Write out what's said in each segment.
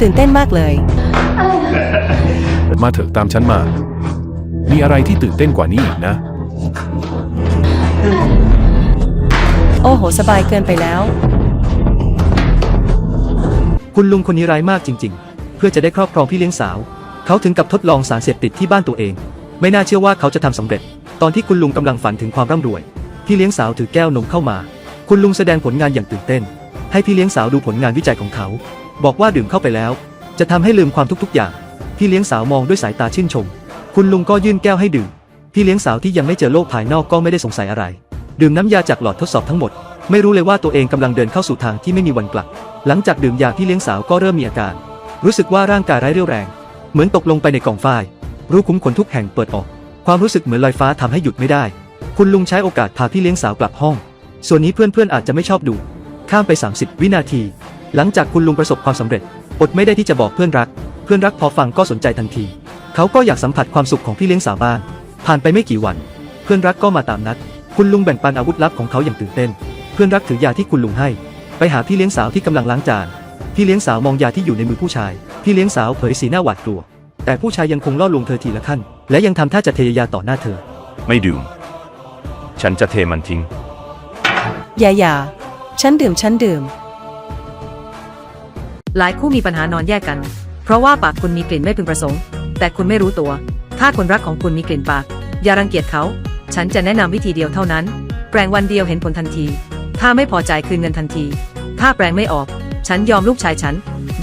ตื่นเต้นมากเลย มาเถอะตามฉันมา มีอะไรที่ตื่นเต้นกว่านี้อีกนะ โอ้โห สบายเกินไปแล้ว คุณลุงคนนี้ร้ายมากจริง ๆ เพื่อจะได้ครอบครองพี่เลี้ยงสาว เขาถึงกับทดลองสารเสพติดที่บ้านตัวเอง ไม่น่าเชื่อว่าเขาจะทำสำเร็จ ตอนที่คุณลุงกำลังฝันถึงความร่ำรวย พี่เลี้ยงสาวถือแก้วนมเข้ามา คุณลุงแสดงผลงานอย่างตื่นเต้น ให้พี่เลี้ยงสาวดูผลงานวิจัยของเขา บอกว่าดื่มเข้าไปแล้ว จะทำให้ลืมความทุกๆอย่าง พี่เลี้ยงสาวมองด้วยสายตาชื่นชม คุณลุงก็ยื่นแก้วให้ดื่ม พี่เลี้ยงสาวที่ยังไม่เจอโลกภายนอกก็ไม่ได้สงสัยอะไร ดื่มน้ำยาจากหลอดทดสอบทั้งหมด ไม่รู้เลยว่าตัวเองกำลังเดินเข้าสู่ทางที่ไม่มีวันกลับ หลังจากดื่มยาพี่เลี้ยงสาวก็เริ่มมีอาการ รู้สึกว่าร่างกายไร้เรี่ยวแรง เหมือนตกลงไปในกล่องฝ้าย รูคุ้มขนทุกแห่งเปิดออก ความรู้สึกเหมือนลอยฟ้าทำให้หยุดไม่ได้ คุณลุงใช้โอกาสพาพี่เลี้ยงสาวกลับห้อง ส่วนนี้เพื่อนๆอาจจะไม่ชอบดู ข้ามไป 30 วินาที หลังจากคุณลุงประสบความสำเร็จ อดไม่ได้ที่จะบอกเพื่อนรัก เพื่อนรักพอฟังก็สนใจทันที เขาก็อยากสัมผัสความสุขของพี่เลี้ยงสาวบ้าง ผ่านไปไม่กี่วัน เพื่อนรักก็มาตามนัด คุณลุงแบ่งปันอาวุธลับของเขาอย่างตื่นเต้น เพื่อนรักถือยาที่คุณลุงให้ ไปหาพี่เลี้ยงสาวที่กำลังล้างจาน พี่เลี้ยงสาวมองยาที่อยู่ในมือผู้ชาย พี่เลี้ยงสาวเผยสีหน้าหวาดกลัว แต่ผู้ชายยังคงล่อลวงเธอทีละขั้น และยังทำท่าจะเทยาต่อหน้าเธอ ไม่ดื่ม ฉันจะเทมันทิ้งอย่าอย่า ฉันดื่มฉันดื่ม หลายคู่มีปัญหานอนแยกกัน เพราะว่าปากคุณมีกลิ่นไม่พึงประสงค์ แต่คุณไม่รู้ตัว ถ้าคนรักของคุณมีกลิ่นปาก อย่ารังเกียจเขา ฉันจะแนะนำวิธีเดียวเท่านั้น แปรงวันเดียวเห็นผลทันที ถ้าไม่พอใจคืนเงินทันที ถ้าแปรงไม่ออก ฉันยอมลูกชายฉัน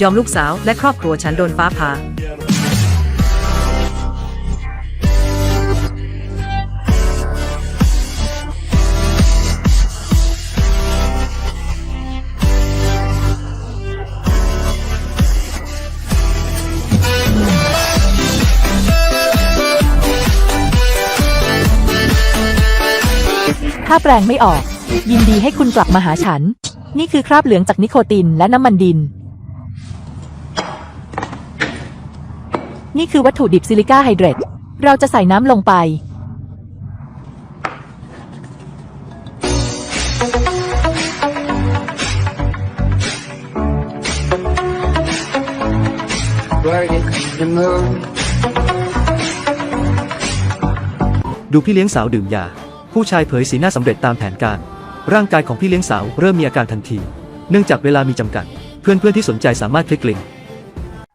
ยอมลูกสาวและครอบครัวฉันโดนฟ้าผ่า ถ้าแปลงไม่ออก ยินดีให้คุณกลับมาหาฉัน นี่คือคราบเหลืองจากนิโคตินและน้ำมันดิน นี่คือวัตถุดิบซิลิก้าไฮเดรต เราจะใส่น้ำลงไป the moon. ดูพี่เลี้ยงสาวดื่มยา ผู้ชายเผยสีหน้าสำเร็จตามแผนการ ร่างกายของพี่เลี้ยงสาวเริ่มมีอาการทันที เนื่องจากเวลามีจำกัด เพื่อนๆที่สนใจสามารถคลิกลิงก์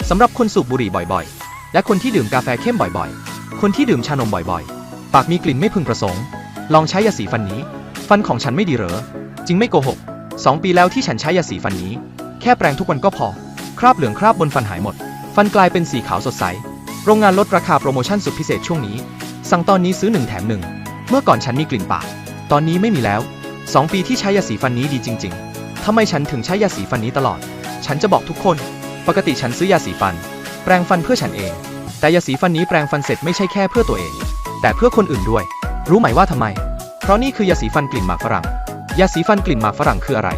สำหรับคนสูบบุหรี่บ่อยๆ และคนที่ดื่มกาแฟเข้มบ่อยๆ คนที่ดื่มชานมบ่อยๆ ปากมีกลิ่นไม่พึงประสงค์ ลองใช้ยาสีฟันนี้ ฟันของฉันไม่ดีเหรอ จริงไม่โกหกสองปีแล้วที่ฉันใช้ยาสีฟันนี้ แค่แปรงทุกวันก็พอ คราบเหลืองคราบบนฟันหายหมด ฟันกลายเป็นสีขาวสดใส โรงงานลดราคาโปรโมชั่นสุดพิเศษช่วงนี้ สั่งตอนนี้ซื้อหนึ่งแถมหนึ่ง เมื่อก่อนฉันมีกลิ่นปาก ตอนนี้ไม่มีแล้วสองปีที่ใช้ยาสีฟันนี้ดีจริง ๆทำไมฉันถึงใช้ยาสีฟันนี้ตลอด ฉันจะบอกทุกคน ปกติฉันซื้อยาสีฟัน แปรงฟันเพื่อฉันเอง แต่ยาสีฟันนี้แปรงฟันเสร็จไม่ใช่แค่เพื่อตัวเอง แต่เพื่อคนอื่นด้วย รู้ไหมว่าทำไม เพราะนี่คือยาสีฟันกลิ่นหมากฝรั่ง ยาสีฟันกลิ่นหมากฝรั่งคืออะไร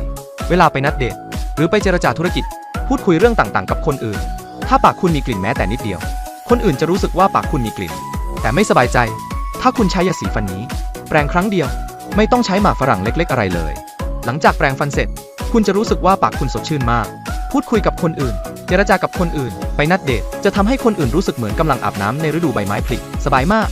เวลาไปนัดเดทหรือไปเจรจาธุรกิจ พูดคุยเรื่องต่างๆ กับคนอื่น ถ้าปากคุณมีกลิ่นแม้แต่นิดเดียว คนอื่นจะรู้สึกว่าปากคุณมีกลิ่น แต่ไม่สบายใจ ถ้าคุณใช้ยาสีฟันนี้ แปรงครั้งเดียว ไม่ต้องใช้หมากฝรั่งเล็กๆ อะไรเลย หลังจากแปรงฟันเสร็จ คุณจะรู้สึกว่าปากคุณสดชื่นมาก พูดคุยกับคนอื่น เจรจากับคนอื่น ไปนัดเดท จะทำให้คนอื่นรู้สึกเหมือนกำลังอาบน้ำในฤดูใบไม้ผลิสบายมาก